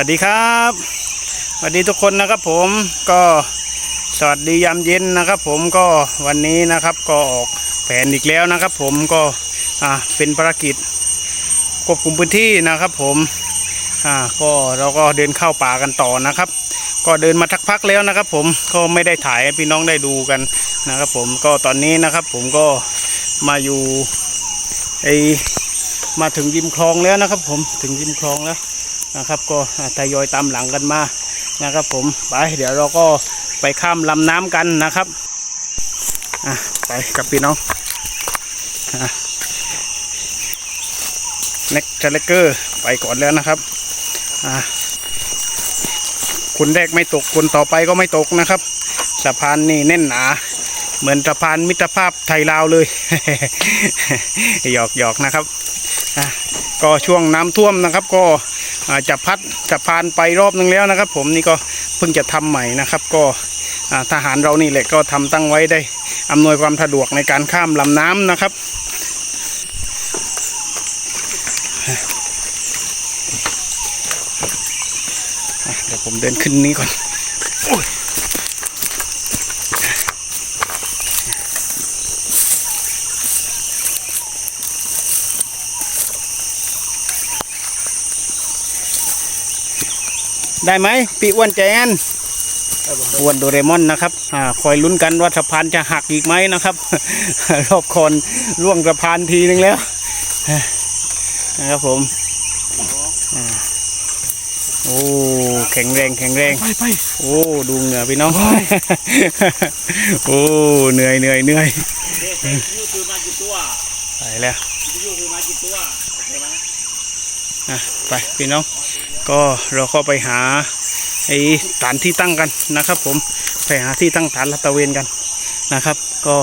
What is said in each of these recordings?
วัสดีครับสวัสดีทุกคนนะครับผมก็สวัสดียามเย็นนะครับผมก็วันนี้นะครับก็ออกแผนอีกแล้วนะครับผมก็อ่าเป็นภารกิจควบคุมพื้นที่นะครับผมอ่าก็เราก็เดินเข้าป่ากันต่อนะครับ ก็เดินมาทักพักแล้วนะครับ ผมก็ไม่ได้ถ่ายให้พี่น้องได้ดูกันนะครับผมก็ตอนนี้นะครับผมก็มาอยู่ไอมาถึงริมคลองแล้วนะครับ ผมถึงริมคลองแล้ว นะครับ ก็ทยอยตามหลังกันมานะครับ ผมไปเดี๋ยวเราก็ไปข้ามลำน้ำกันนะครับอไปกับพี่น้องเน็กเจเลเกอร์ไปก่อนแล้วนะครับอะคนแรกไม่ตกคนต่อไปก็ไม่ตกนะครับ สะพานนี่แน่นหนา เหมือนสะพานมิตรภาพไทยลาวเลยหยอกหยอกนะครับก็ช่วงน้ำท่วมนะครับ ก็ จะพัดสะพานไปรอบนึงแล้วนะครับ ผมนี่ก็เพิ่งจะทำใหม่นะครับ ก็ทหารเรานี่แหละก็ทำตั้งไว้ได้อำนวยความสะดวกในการข้ามลำน้ำนะครับเดี๋ยวผมเดินขึ้นนี้ก่อน ได้ไหมปีอ้วนใจแอนอ้วนโดเรมอนนะครับอ่าคอยลุ้นกันว่าสะพานจะหักอีกไหมนะครับ รอบคอนล่วงสะพานทีนึงแล้วนะครับผมอ่าโอ้แข็งแรงแข็งแรงไปไปโอ้ดูเหงื่อพี่น้องโอ้เหนื่อยเหนื่อยเหนื่อยเด็กยูคือมากี่ตัวไปแล้วยูคือมากี่ตัวโอเคไหมอะไปพี่น้อง ก็เราก็ไปหาไอ้ฐานที่ตั้งกันนะครับ ผมไปหาที่ตั้งฐานลาดตะเวนกันนะครับ ก็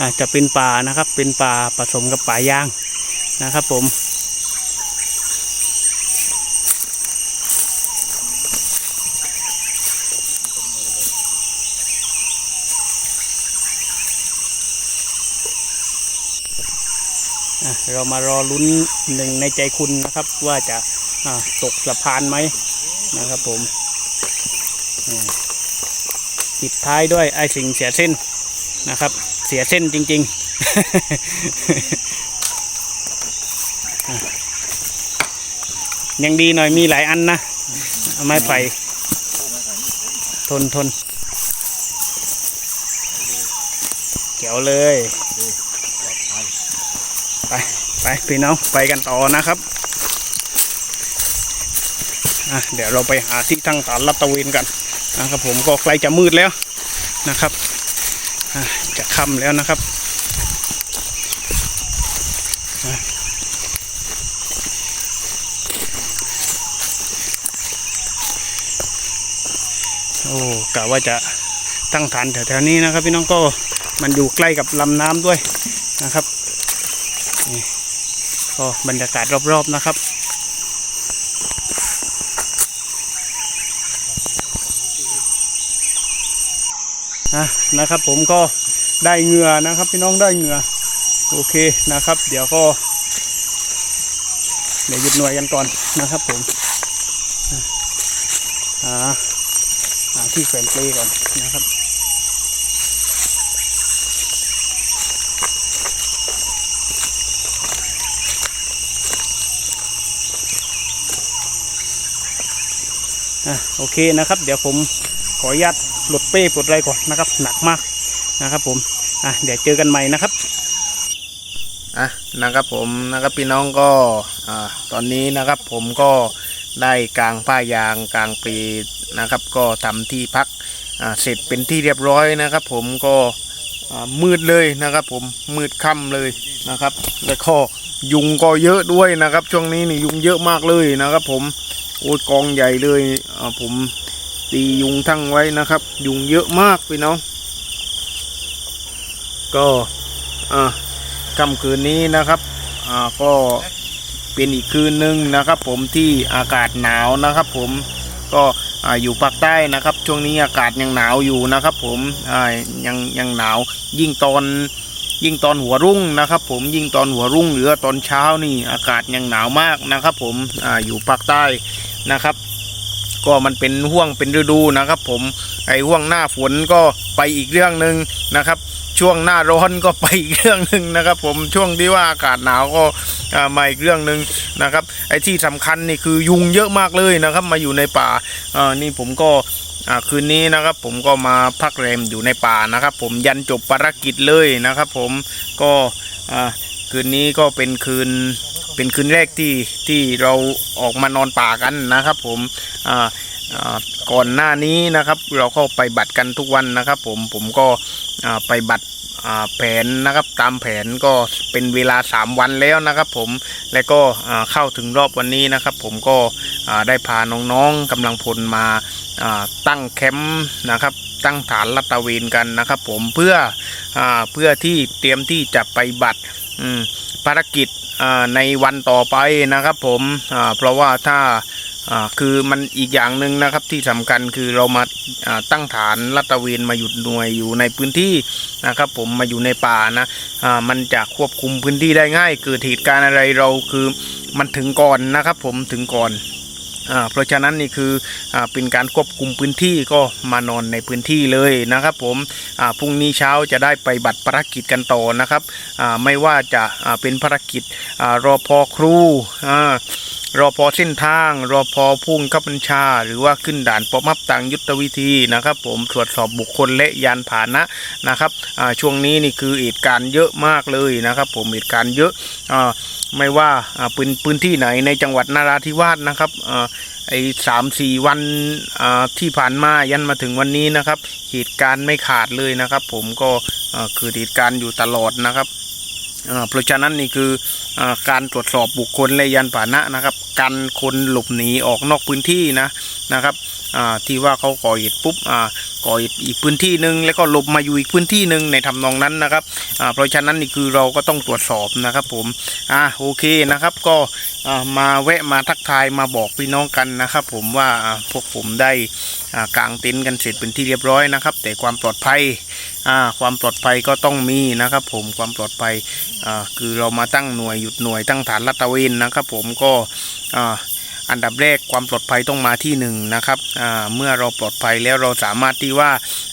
อาจจะเป็นป่านะครับ เป็นป่าผสมกับป่ายางนะครับ ผมอะเรามารอลุ้นหนึ่งในใจคุณนะครับว่าจะ ตกสะพานไหมนะครับผมปิดท้ายด้วยไอ้สิ่งเสียเส้นนะครับ เสียเส้นจริง ๆ ยังดีหน่อยมีหลายอันนะ ไม้ไผ่ทนทนเกี่ยวเลย ไป ไป พี่น้อง ไปกันต่อนะครับ อะเดี๋ยวเราไปหาที่ตั้งฐานลัตะเวนกันนะครับ ผมก็ใกล้จะมืดแล้วนะครับอะจะค่ำแล้วนะครับโอ้กะว่าจะตั้งฐานแถวๆนี้นะครับ พี่น้องก็มันอยู่ใกล้กับลำน้ำด้วยนะครับก็บรรยากาศรอบๆนะครับ อะนะครับ ผมก็ได้เหงื่อนะครับพี่น้องได้เหงื่อโอเคนะครับ เดี๋ยวก็ เดี๋ยวหยุดหน่วยกันก่อนนะครับ ผมอ่าหาที่แขวนเปลก่อนนะครับอะโอเคนะครับ เดี๋ยวผม ขออนุญาตหลดเป้ปลดอะไรก่อนนะครับ หนักมากนะครับผมอะเดี๋ยวเจอกันใหม่นะครับอะนะครับผมนะครับพี่น้องก็อ่าตอนนี้นะครับผมก็ได้กางผ้ายางกางปีนะครับ ก็ทำที่พักอ่าเสร็จเป็นที่เรียบร้อยนะครับ ผมก็อ่ามืดเลยนะครับ ผมมืดค่ำเลยนะครับ แล้วก็ยุงก็เยอะด้วยนะครับ ช่วงนี้นี่ยุงเยอะมากเลยนะครับ ผมโอ้ยกองใหญ่เลยอ่าผม ตียุงทั้งไว้นะครับ ยุงเยอะมากพี่น้อง ก็อ่าค่ำคืนนี้นะครับอ่าก็เป็นอีกคืนหนึ่งนะครับ ผมที่อากาศหนาวนะครับ ผมก็อ่าอยู่ภาคใต้นะครับ ช่วงนี้อากาศยังหนาวอยู่นะครับ ผมยังยังหนาวยิ่งตอนยิ่งตอนหัวรุ่งนะครับ ผมยิ่งตอนหัวรุ่งหรือตอนเช้านี่อากาศยังหนาวมากนะครับ ผมอ่าอยู่ภาคใต้นะครับ ก็มันเป็นห่วงเป็นฤดูนะครับ ผมไอ้ห่วงหน้าฝนก็ไปอีกเรื่องหนึ่งนะครับ ช่วงหน้าร้อนก็ไปอีกเรื่องหนึ่งนะครับ ผมช่วงที่ว่าอากาศหนาวก็มาอีกเรื่องหนึ่งนะครับ ไอ้ที่สำคัญนี่คือยุงเยอะมากเลยนะครับ มาอยู่ในป่าอ่านี่ผมก็อ่าคืนนี้นะครับผมก็มาพักแรมอยู่ในป่านะครับ ผมยันจบภารกิจเลยนะครับ ผมก็อ่าคืนนี้ก็เป็นคืน เป็นคืนแรกที่ที่เราออกมานอนป่ากันนะครับผมอ่าก่อนหน้านี้นะครับเราก็ไปบัตรกันทุกวันนะครับ ผมผมก็ไปบัตรแผนนะครับตามแผนก็เป็นเวลา 3 วันแล้วนะครับ ผมแล้วก็เข้าถึงรอบวันนี้นะครับ ผมก็ได้พาน้องๆกำลังพลมาตั้งแคมป์นะครับ ตั้งฐานลัตะเวนกันนะครับ ผมเพื่ออเพื่อที่เตรียมที่จะไปบัตรภารกิจ ในวันต่อไปนะครับผมเพราะว่าถ้าคือมันอีกอย่างหนึ่งนะครับที่สำคัญคือเรามาตั้งฐานรัตเวนมาหยุดหน่วยอยู่ในพื้นที่นะครับ ผมมาอยู่ในป่านะมันจะควบคุมพื้นที่ได้ง่าย เกิดเหตุการณ์อะไรเราคือมันถึงก่อนนะครับ ผมถึงก่อน เพราะฉะนั้นนี่คืออเป็นการควบคุมพื้นที่ก็มานอนในพื้นที่เลยนะครับผมพรุ่งนี้เช้าจะได้ไปบัตรภารกิจกันต่อนะครับไม่ว่าจะเป็นภารกิจอรอพอครูรอพอเส้นทางรอพอพุ่งขับบัญชา หรือว่าขึ้นด่านปอมับต่างยุทธวิธีนะครับ ผมตรวจสอบบุคคลและยานพาหนะนะครับช่วงนี้นี่คือเหตุการณ์เยอะมากเลยนะครับ ผมเหตุการณ์เยอะอ่า ไม่ว่าพื้นพื้นที่ไหนในจังหวัดนาราธิวาสนะครับไอ้สามสี่วันที่ผ่านมายันมาถึงวันนี้นะครับ เหตุการณ์ไม่ขาดเลยนะครับ ผมก็คือเหตุการณ์อยู่ตลอดนะครับเพราะฉะนั้นนี่คืออการตรวจสอบบุคคลและยานพาหนะนะครับกันคนหลบหนีออกนอกพื้นที่นะนะครับที่ว่าเขาก่อเหตุปุ๊บ ก่ออีกพื้นที่หนึ่งแล้วก็หลบมาอยู่อีกพื้นที่หนึ่งในทำนองนั้นนะครับเพราะฉะนั้นนี่คือเราก็ต้องตรวจสอบนะครับผมอ่าโอเคนะครับก็มาแวะมาทักทายมาบอกพี่น้องกันนะครับ ผมว่าพวกผมได้กางเต็นท์กันเสร็จเป็นที่เรียบร้อยนะครับ แต่ความปลอดภัยความปลอดภัยก็ต้องมีนะครับ ผมความปลอดภัยคือเรามาตั้งหน่วยหยุดหน่วยตั้งฐานรัตเวนนะครับ ผมก็ อันดับแรกความปลอดภัยต้องมาที่หนึ่งนะครับเมื่อเราปลอดภัยแล้วเราสามารถที่ว่า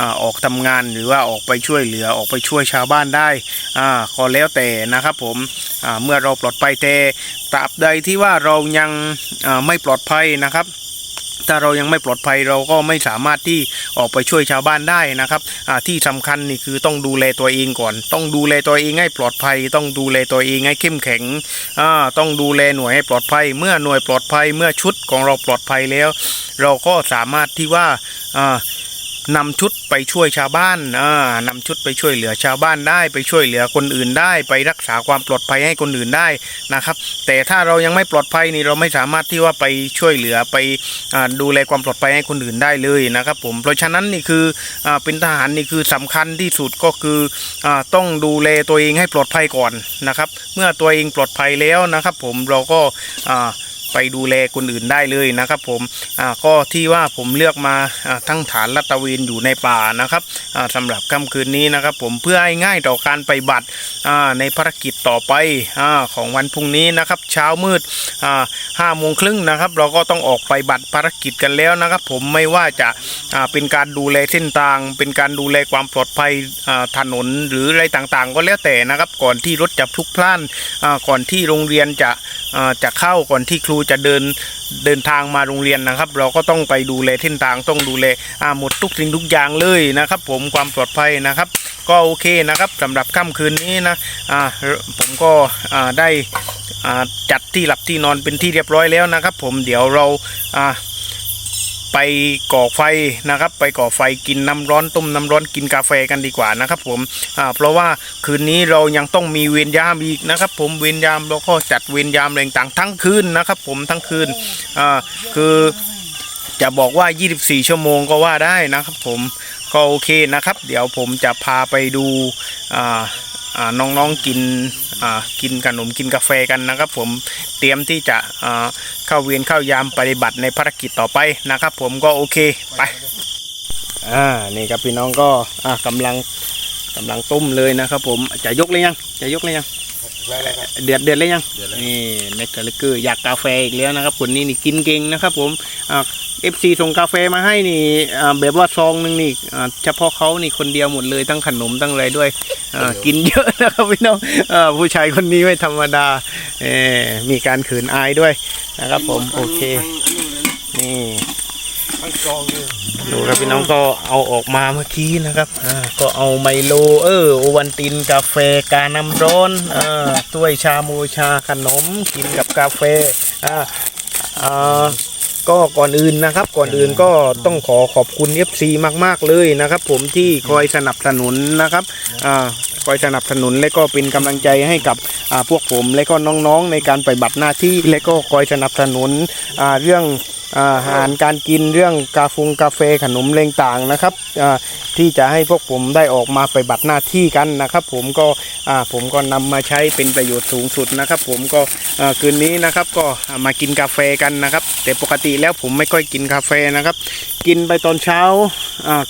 อออกทำงานหรือว่าออกไปช่วยเหลือออกไปช่วยชาวบ้านได้อ่าก็แล้วแต่นะครับผมเมื่อเราปลอดภัยแต่ตราบใดที่ว่าเรายังไม่ปลอดภัยนะครับ ถ้าเรายังไม่ปลอดภัยเราก็ไม่สามารถที่ออกไปช่วยชาวบ้านได้นะครับที่สำคัญนี่คือต้องดูแลตัวเองก่อน ต้องดูแลตัวเองให้ปลอดภัย ต้องดูแลตัวเองให้เข้มแข็งต้องดูแลหน่วยให้ปลอดภัย เมื่อหน่วยปลอดภัยเมื่อชุดของเราปลอดภัยแล้ว เราก็สามารถที่ว่า นำชุดไปช่วยชาวบ้านอ่านำชุดไปช่วยเหลือชาวบ้านได้ไปช่วยเหลือคนอื่นได้ ไปรักษาความปลอดภัยให้คนอื่นได้นะครับ แต่ถ้าเรายังไม่ปลอดภัยนี่เราไม่สามารถที่ว่าไปช่วยเหลือไปดูแลความปลอดภัยให้คนอื่นได้เลยนะครับผมเพราะฉะนั้นนี่คืออเป็นทหารนี่คือสำคัญที่สุดก็คืออต้องดูแลตัวเองให้ปลอดภัยก่อนนะครับ เมื่อตัวเองปลอดภัยแล้วนะครับ ผมเราก็อ่า ไปดูแลคนอื่นได้เลยนะครับผมอ่าก็ที่ว่าผมเลือกมาทั้งฐานลัตระเวนอยู่ในป่านะครับอ่าสำหรับค่ำคืนนี้นะครับ ผมเพื่อให้ง่ายต่อการไปบัตรอ่าในภารกิจต่อไปอาของวันพรุ่งนี้นะครับ เช้ามืดอ่าห้าโมงครึ่งนะครับ เราก็ต้องออกไปบัตรภารกิจกันแล้วนะครับ ผมไม่ว่าจะอ่าเป็นการดูแลเส้นทาง เป็นการดูแลความปลอดภัยอ่าถนนหรืออะไรต่างๆ ก็แล้วแต่นะครับ ก่อนที่รถจะพลุกพล่านอ่าก่อนที่โรงเรียนจะ จะเข้าก่อนที่ครูจะเดินเดินทางมาโรงเรียนนะครับ เราก็ต้องไปดูแลเส้นทางต้องดูแลหมดทุกสิ่งทุกอย่างเลยนะครับ ผมความปลอดภัยนะครับ ก็โอเคนะครับสำหรับค่ำคืนนี้นะผมก็ได้จัดที่หลับที่นอนเป็นที่เรียบร้อยแล้วนะครับ ผมเดี๋ยวเรา ไปก่อไฟนะครับ ไปก่อไฟกินน้ำร้อนต้มน้ำร้อนกินกาแฟกันดีกว่านะครับ ผมอ่าเพราะว่าคืนนี้เรายังต้องมีเวรยามอีกนะครับ ผมเวรยามเราก็จัดเวรยามแรงต่างทั้งคืนนะครับ ผมทั้งคืนอ่าคือจะบอกว่า 24 ชั่วโมงก็ว่าได้นะครับ ผมก็โอเคนะครับ เดี๋ยวผมจะพาไปดูอ่า น้องๆกินกินขนมกินกาแฟกันนะครับ ผมเตรียมที่จะเข้าเวียนเข้ายามปฏิบัติในภารกิจต่อไปนะครับ ผมก็โอเคไปอ่านี่ครับพี่น้องก็กำกำลังกำลังต้มเลยนะครับ ผมจะยกเลยยังจะยกเลยยัง แล้วแล้วครับ เดือดเดือดเลยยังเดือดแล้ว นี่เน็กเกอร์คืออยากกาแฟอีกแล้วนะครับคนนี้นี่กินเก่งนะครับผมอ่าเอฟซีส่งกาแฟมาให้นี่อ่าแบบว่าซองหนึงนี่อ่าเฉพาะเขานี่คนเดียวหมดเลยทั้งขนมทั้งอะไรด้วยอ่ากินเยอะนะครับพี่น้องอ่าผู้ชายคนนี้ไม่ธรรมดาเออมีการขืนอายด้วยนะครับผมโอเค นี่ ทั้งซองเลยดูครับพี่น้องก็เอาออกมาเมื่อกี้นะครับอ่าก็เอาไมโลเออโอวันตินกาแฟกาน้ำร้อนอ่าถ้วยชาโมชาขนมกินกับกาแฟอ่าอ่าก็ก่อนอื่นนะครับ ก่อนอื่นก็ต้องขอขอบคุณ FC มาก ๆ เลยนะครับ ผมที่คอยสนับสนุนนะครับอ่าคอยสนับสนุนและก็เป็นกำลังใจให้กับพวกผมและก็น้องๆในการปฏิบัติหน้าที่และก็คอยสนับสนุนเรื่อง อาหารการกินเรื่องกาฟงกาแฟขนมเลงต่างนะครับที่จะให้พวกผมได้ออกมาไปบัตรหน้าที่กันนะครับ ผมก็ผมก็นำมาใช้เป็นประโยชน์สูงสุดนะครับ ผมก็คืนนี้นะครับก็มากินกาแฟกันนะครับ แต่ปกติแล้วผมไม่ค่อยกินกาแฟนะครับ กินไปตอนเช้า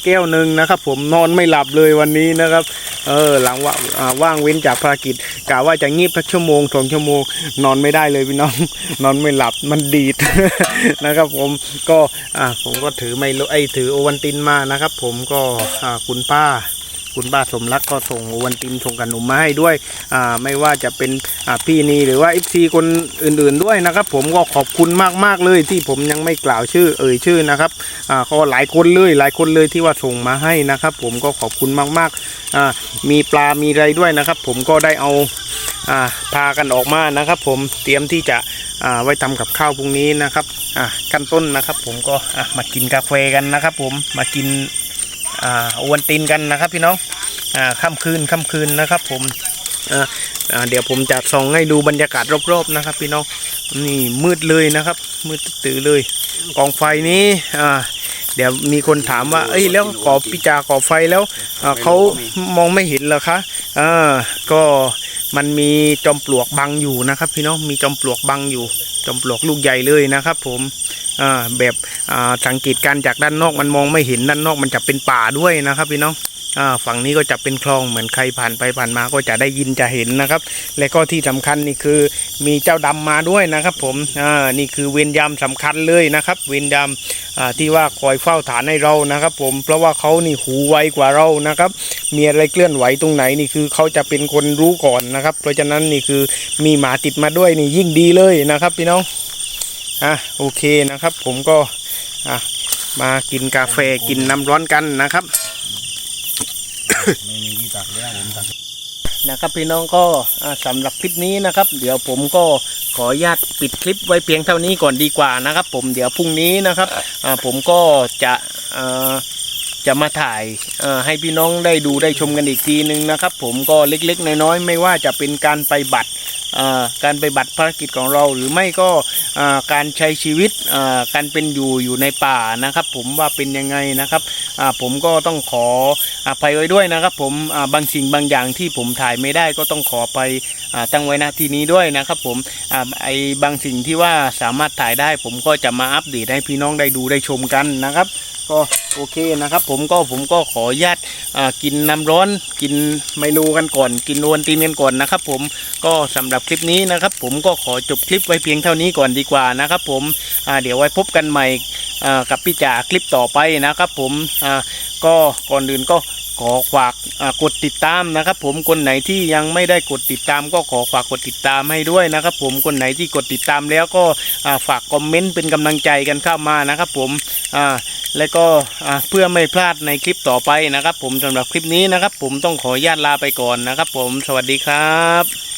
แก้วหนึ่งนะครับ ผมนอนไม่หลับเลยวันนี้นะครับ เออหลังว่าว่างเว้นจากภารกิจกะว่าจะงีบสักชั่วโมงสองชั่วโมง นอนไม่ได้เลยพี่น้องนอนไม่หลับมันดีดนะครับผมก็อ่าผมก็ถือไมโลไอถือโอวันตินมานะครับ ผมก็อ่าคุณป้า คุณป้าสมรักก็ส่งวันตินส่งขนมมาให้ด้วยอ่าไม่ว่าจะเป็นอ่าพี่นีหรือว่าเอฟซีคนอื่น ๆด้วยนะครับ ผมก็ขอบคุณมากๆเลยที่ผมยังไม่กล่าวชื่อเอ่ยชื่อนะครับอ่าก็หลายคนเลยหลายคนเลยที่ว่าส่งมาให้นะครับ ผมก็ขอบคุณมากๆอ่ามีปลามีอะไรด้วยนะครับ ผมก็ได้เอาอ่าพากันออกมานะครับ ผมเตรียมที่จะอ่าไว้ทำกับข้าวพรุ่งนี้นะครับอ่าขั้นต้นนะครับ ผมก็อะมากินกาแฟกันนะครับ ผมมากิน อ่าวันตินกันนะครับพี่น้องอ่าค่ำคืนค่ำคืนนะครับ ผมอ่าเดี๋ยวผมจะส่องให้ดูบรรยากาศรอบๆนะครับ พี่น้องนี่มืดเลยนะครับ มืดตื่อเลยกองไฟนี้อ่าเดี๋ยวมีคนถามว่า เอ้ย แล้วก่อปิจาก่อไฟแล้วเขามองไม่เห็นเหรอคะอ่าก็ มันมีจอมปลวกบังอยู่นะครับ พี่น้องมีจอมปลวกบังอยู่ จอมปลวกลูกใหญ่เลยนะครับ ผมแบบสังเกตการจากด้านนอกมันมองไม่เห็นด้านนอกมันจะเป็นป่าด้วยนะครับ พี่น้อง ฝั่งนี้ก็จะเป็นคลองเหมือนใครผ่านไปผ่านมาก็จะได้ยินจะเห็นนะครับ และก็ที่สำคัญนี่คือมีเจ้าดำมาด้วยนะครับ ผมนี่คือเวรยามสำคัญเลยนะครับ เวรยามที่ว่าคอยเฝ้าฐานให้เรานะครับ ผมเพราะว่าเขานี่หูไวกว่าเรานะครับ มีอะไรเคลื่อนไหวตรงไหนนี่คือเขาจะเป็นคนรู้ก่อนนะครับ เพราะฉะนั้นนี่คือมีหมาติดมาด้วยนี่ยิ่งดีเลยนะครับ พี่น้องอะโอเคนะครับ ผมก็อะมากินกาแฟกินน้ำร้อนกันนะครับ ไม่มีที่ตักแล้วผมตักนะครับพี่น้องก็สำสำหรับคลิปนี้นะครับ เดี๋ยวผมก็ขออนุญาตปิดคลิปไว้เพียงเท่านี้ก่อนดีกว่านะครับ ผมเดี๋ยวพรุ่งนี้นะครับผมก็จะจะมาถ่ายให้พี่น้องได้ดูได้ชมกันอีกทีนึงนะครับ ผมก็เล็กๆน้อยๆไม่ว่าจะเป็นการไปบัตร การไปบัตรภารกิจของเราหรือไม่ก็การใช้ชีวิตการเป็นอยู่อยู่ในป่านะครับ ผมว่าเป็นยังไงนะครับผมก็ต้องขออภัยไว้ด้วยนะครับ ผมบางสิ่งบางอย่างที่ผมถ่ายไม่ได้ก็ต้องขอไปตั้งไว้นาที่นี้ด้วยนะครับ ผมอไอ้บางสิ่งที่ว่าสามารถถ่ายได้ผมก็จะมาอัปเดตให้พี่น้องได้ดูได้ชมกันนะครับก็โอเคนะครับ ผมก็ผมก็ขออนุญาตกินน้ำร้อน กินไมโลกันก่อน กินโอวันตีนกันก่อนนะครับ ผมก็สำหรับคลิปนี้นะครับ ผมก็ขอจบคลิปไว้เพียงเท่านี้ก่อนดีกว่านะครับ ผมเดี๋ยวไว้พบกันใหม่กับพี่จ่าคลิปต่อไปนะครับ ผมก็ก่อนอื่นก็ขอฝากกดติดตามนะครับ ผมคนไหนที่ยังไม่ได้กดติดตาม ก็ขอฝากกดติดตามให้ด้วยนะครับ ผมคนไหนที่กดติดตามแล้วก็ฝากคอมเมนต์เป็นกำลังใจกันเข้ามานะครับ ผมและก็เพื่อไม่พลาดในคลิปต่อไปนะครับ ผมสำหรับคลิปนี้นะครับ ผมต้องขออนุญาตลาไปก่อนนะครับ ผมสวัสดีครับ